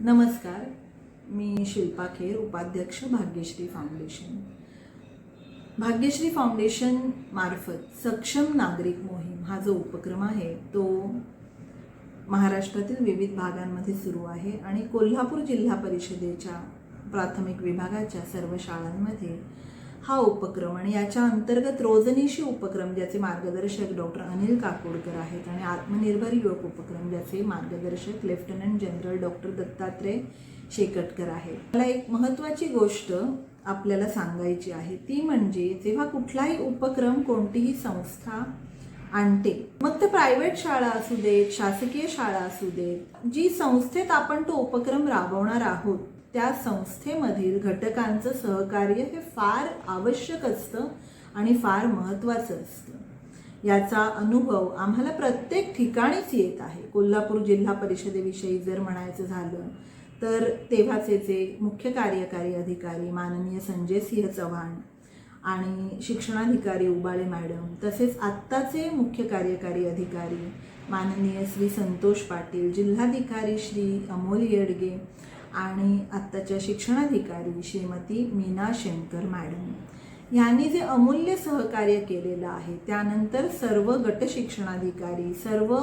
नमस्कार मी शिल्पा खेर उपाध्यक्ष Bhagyashree foundation. Bhagyashree foundation मार्फत सक्षम नागरिक मोहीम हा जो उपक्रम आहे तो महाराष्ट्रातील विविध भागांमध्ये सुरू आहे आणि कोल्हापूर जिल्हा परिषदेच्या प्राथमिक विभागाच्या सर्व शाळांमध्ये हा उपक्रम आणि याच्या अंतर्गत रोजनीशी उपक्रम ज्याचे मार्गदर्शक डॉक्टर अनिल काकोडकर आहेत आणि आत्मनिर्भर युवक उपक्रम ज्याचे मार्गदर्शक lieutenant general doctor Dattatray Shekatkar आहेत. मला एक महत्त्वाची गोष्ट आपल्याला सांगायची आहे ती म्हणजे जेव्हा कुठलाही उपक्रम कोणतीही संस्था आणते मग ते प्रायव्हेट शाळा असू देत शासकीय शाळा असू देत जी संस्थेत आपण तो उपक्रम राबवणार आहोत त्या संस्थेमधील घटकांचं सहकार्य हे फार आवश्यक असतं आणि फार महत्त्वाचं असतं. याचा अनुभव आम्हाला प्रत्येक ठिकाणीच येत आहे. कोल्हापूर जिल्हा परिषदेविषयी जर म्हणायचं झालं तर तेव्हाचे जे मुख्य कार्यकारी अधिकारी माननीय संजय सिंह चव्हाण आणि शिक्षणाधिकारी उबाळे मॅडम तसेच आत्ताचे मुख्य कार्यकारी अधिकारी माननीय श्री संतोष पाटील जिल्हाधिकारी श्री अमोल येडगे आणि आत्ताच्या शिक्षणाधिकारी श्रीमती मीना शंकर मॅडम. यांनी जे अमूल्य सहकार्य केलेलं आहे त्यानंतर सर्व गट शिक्षणाधिकारी सर्व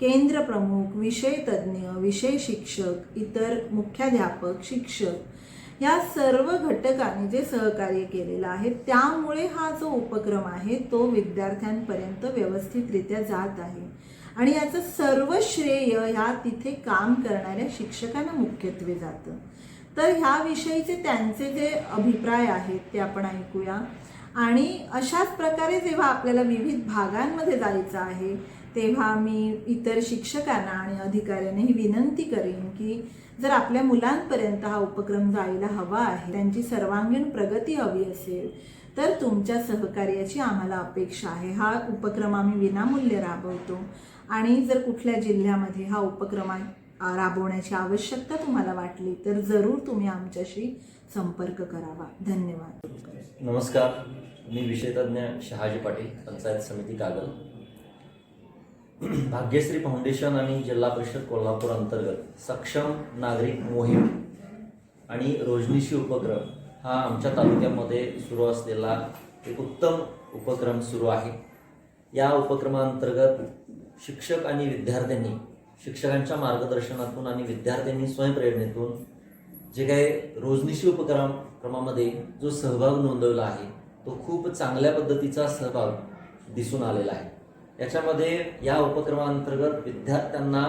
केंद्र प्रमुख विषय तज्ज्ञ विषय शिक्षक इतर मुख्याध्यापक शिक्षक या सर्व घटकांनी जे सहकार्य केलेलं आहे त्यामुळे हा जो उपक्रम आहे तो विद्यार्थ्यांपर्यंत व्यवस्थितरित्या जात आहे. आणि याचं सर्व श्रेय ह्या तिथे काम करणाऱ्या शिक्षकांना मुख्यत्वे जातं. तर ह्याविषयीचे त्यांचे जे अभिप्राय आहेत ते आपण ऐकूया. आणि अशाच प्रकारे जेव्हा आपल्याला विविध भागांमध्ये जायचं आहे तेव्हा मी इतर शिक्षकांना आणि अधिकाऱ्यांनाही विनंती करेन की जर आपल्या मुलांपर्यंत हा उपक्रम जायला हवा आहे त्यांची सर्वांगीण प्रगती हवी असेल तर तुमच्या सहकार्याची आम्हाला अपेक्षा आहे. हा उपक्रम आम्ही विनामूल्य राबवतो. आणि जर कुठल्या जिल्ह्यामध्ये हा उपक्रम राबवण्याची आवश्यकता तुम्हाला वाटली तर जरूर तुम्ही आमच्याशी संपर्क करावा. धन्यवाद. नमस्कार. मी विषयतज्ञ शहाजी पाटील पंचायत समिती कागल. भाग्यश्री फाउंडेशन आणि जिल्हा परिषद कोल्हापूर अंतर्गत सक्षम नागरिक मोहीम आणि रोजनीशी उपक्रम हा आमच्या तालुक्यामध्ये सुरू असलेला एक उत्तम उपक्रम सुरू आहे. या उपक्रमाअंतर्गत शिक्षक आणि विद्यार्थ्यांनी शिक्षकांच्या मार्गदर्शनातून आणि विद्यार्थ्यांनी स्वयंप्रेरणेतून जे काही रोजनिशी उपक्रम क्रमामध्ये जो सहभाग नोंदवला आहे तो खूप चांगल्या पद्धतीचा सहभाग दिसून आलेला आहे. याच्यामध्ये या उपक्रमांतर्गत विद्यार्थ्यांना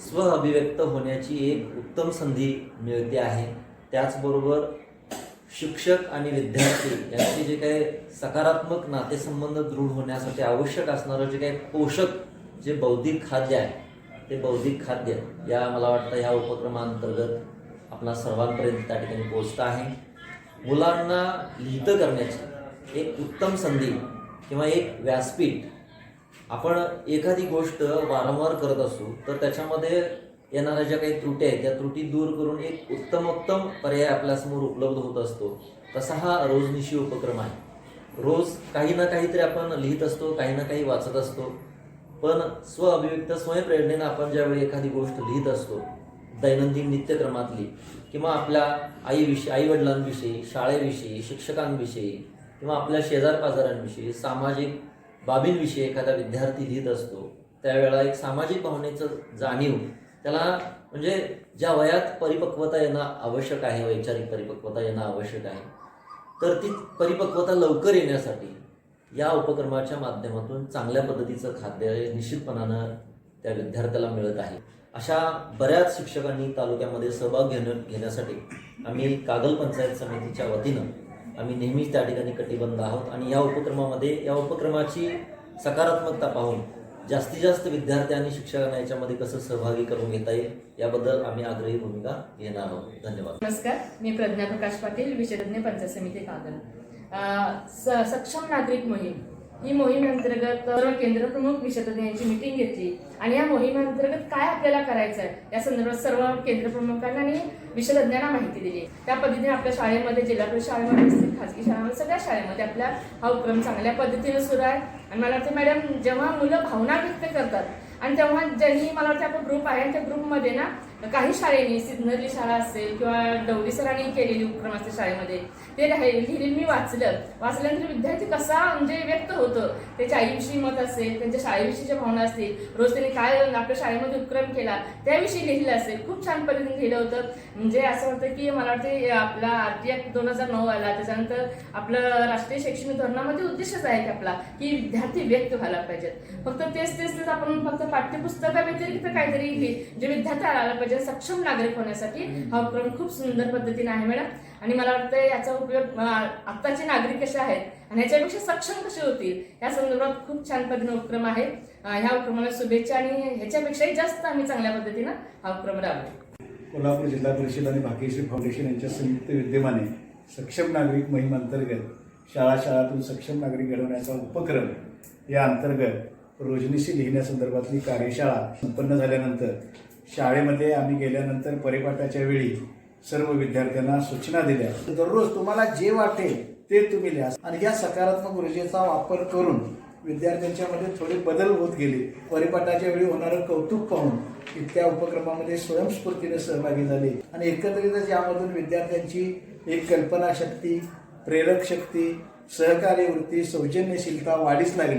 स्व अभिव्यक्त होण्याची एक उत्तम संधी मिळते आहे. त्याचबरोबर शिक्षक आणि विद्यार्थी यांचे जे काही सकारात्मक नातेसंबंध दृढ होण्यासाठी आवश्यक असणारं जे काही पोषक जे बौद्धिक खाद्य आहे ते बौद्धिक खाद्य या मला वाटतं ह्या उपक्रमांतर्गत आपणा सर्वांपर्यंत त्या ठिकाणी पोचत आहे. मुलांना लिहितं करण्याची एक उत्तम संधी किंवा एक व्यासपीठ आपण एखादी गोष्ट वारंवार करत असू तर त्याच्यामध्ये येणाऱ्या ज्या काही त्रुटी आहेत त्या त्रुटी दूर करून एक उत्तमोत्तम पर्याय आपल्यासमोर उपलब्ध होत असतो. तसा हा रोजनिशी उपक्रम आहे. रोज काही ना काहीतरी आपण लिहित असतो काही ना काही वाचत असतो. पण स्व अभिव्यक्त स्वयंप्रेरणेनं आपण ज्यावेळी एखादी गोष्ट लिहित असतो दैनंदिन नित्यक्रमातली किंवा आपल्या आईविषयी आई वडिलांविषयी शाळेविषयी शिक्षकांविषयी किंवा आपल्या शेजार पाजारांविषयी सामाजिक बाबींविषयी एखादा विद्यार्थी लिहित असतो त्यावेळेला एक सामाजिक भावनेचं जाणीव त्याला म्हणजे ज्या वयात परिपक्वता येणं आवश्यक आहे वैचारिक परिपक्वता येणं आवश्यक आहे तर ती परिपक्वता लवकर येण्यासाठी या उपक्रमाच्या माध्यमातून चांगल्या पद्धतीचं खाद्य निश्चितपणानं त्या विद्यार्थ्याला मिळत आहे. अशा बऱ्याच शिक्षकांनी तालुक्यामध्ये सहभाग घेणं घेण्यासाठी आम्ही कागल पंचायत समितीच्या वतीनं आम्ही नेहमीच त्या ठिकाणी कटिबंध आहोत आणि या उपक्रमामध्ये या उपक्रमाची सकारात्मकता पाहून जास्तीत जास्त विद्यार्थी आणि शिक्षकांना याच्यामध्ये कसं सहभागी करून घेता येईल याबद्दल आम्ही आग्रही भूमिका घेणार आहोत. धन्यवाद. नमस्कार. मी प्रज्ञा प्रकाश पाटील विषयतज्ञ पंचायत समिती कागल स- सक्षम नागरिक मोहीम. ही मोहिमेअंतर्गत सर्व केंद्रप्रमुख विशेषज्ञांची मिटिंग घेतली. आणि या मोहिमेअंतर्गत काय आपल्याला करायचं आहे या संदर्भात सर्व केंद्रप्रमुखांना आणि विशेषज्ञांना माहिती दिली. त्या पद्धतीने आपल्या शाळेमध्ये जिल्हा परिषद शाळेमध्ये असतील खाजगी शाळेमध्ये सगळ्या शाळेमध्ये आपला हा उपक्रम चांगल्या पद्धतीने सुरू आहे. आणि मला वाटतं मॅडम जेव्हा मुलं भावना व्यक्त करतात आणि तेव्हा ज्यांनी मला वाटतं आपला ग्रुप आहे त्या ग्रुपमध्ये ना काही शाळेने सिग्नरली शाळा असेल किंवा डवली सरांनी केलेली उपक्रम असते शाळेमध्ये ते राहिले. लिहिले मी वाचलं. वाचल्यानंतर विद्यार्थी कसा म्हणजे व्यक्त होतं? त्याच्या आईविषयी मत असेल त्यांच्या शाळेविषयीच्या भावना असतील रोज त्यांनी काय आपल्या शाळेमध्ये उपक्रम केला त्याविषयी लिहिलं असेल. खूप छान पद्धतीने लिहिलं होतं. म्हणजे असं वाटतं की मला वाटते आपला आरटी ऍक्ट दोन हजार नऊ आला. त्याच्यानंतर आपलं राष्ट्रीय शैक्षणिक धोरणामध्ये उद्देशच आहे की आपला की विद्यार्थी व्यक्त व्हायला पाहिजेत. फक्त तेच तेच तेच आपण फक्त पाठ्यपुस्तकाव्यतिरिक्त काहीतरी जे विद्यार्थी आला पाहिजे. सक्षम नागरिक होण्यासाठी हा उपक्रम खूप सुंदर पद्धतीने आहे मॅडम. आणि मला वाटतं याचा उपयोग आत्ताचे नागरिक कसे आहेत आणि ह्याच्यापेक्षा सक्षम कसे होतील या संदर्भात खूप छान पद्धतीने उपक्रम आहे. ह्या उपक्रमाला शुभेच्छा आणि ह्याच्यापेक्षाही जास्त आम्ही चांगल्या पद्धतीनं हा उपक्रम राबवू. कोल्हापूर जिल्हा परिषद आणि भाग्यश्री फाउंडेशन यांच्या संयुक्त विद्यमाने सक्षम नागरिक मोहीम अंतर्गत शाळा शाळातून सक्षम नागरिक घडवण्याचा उपक्रम या अंतर्गत रोजनीशी लिहिण्यासंदर्भातली कार्यशाळा संपन्न झाल्यानंतर शाळेमध्ये आम्ही गेल्यानंतर परिपाठाच्या वेळी सर्व विद्यार्थ्यांना सूचना दिल्या. दररोज तुम्हाला जे वाटेल ते तुम्ही लिहा. आणि या सकारात्मक ऊर्जेचा वापर करून विद्यार्थ्यांच्या मध्ये थोडे बदल होत गेले. परिपाठाच्या वेळी होणारं कौतुक पाहून इतक्या उपक्रमामध्ये स्वयंस्फूर्तीने सहभागी झाले. आणि एकत्रितच यामधून विद्यार्थ्यांची एक कल्पनाशक्ती प्रेरक शक्ती सहकार्य वृत्ती सौजन्यशीलता वाढीस लागली.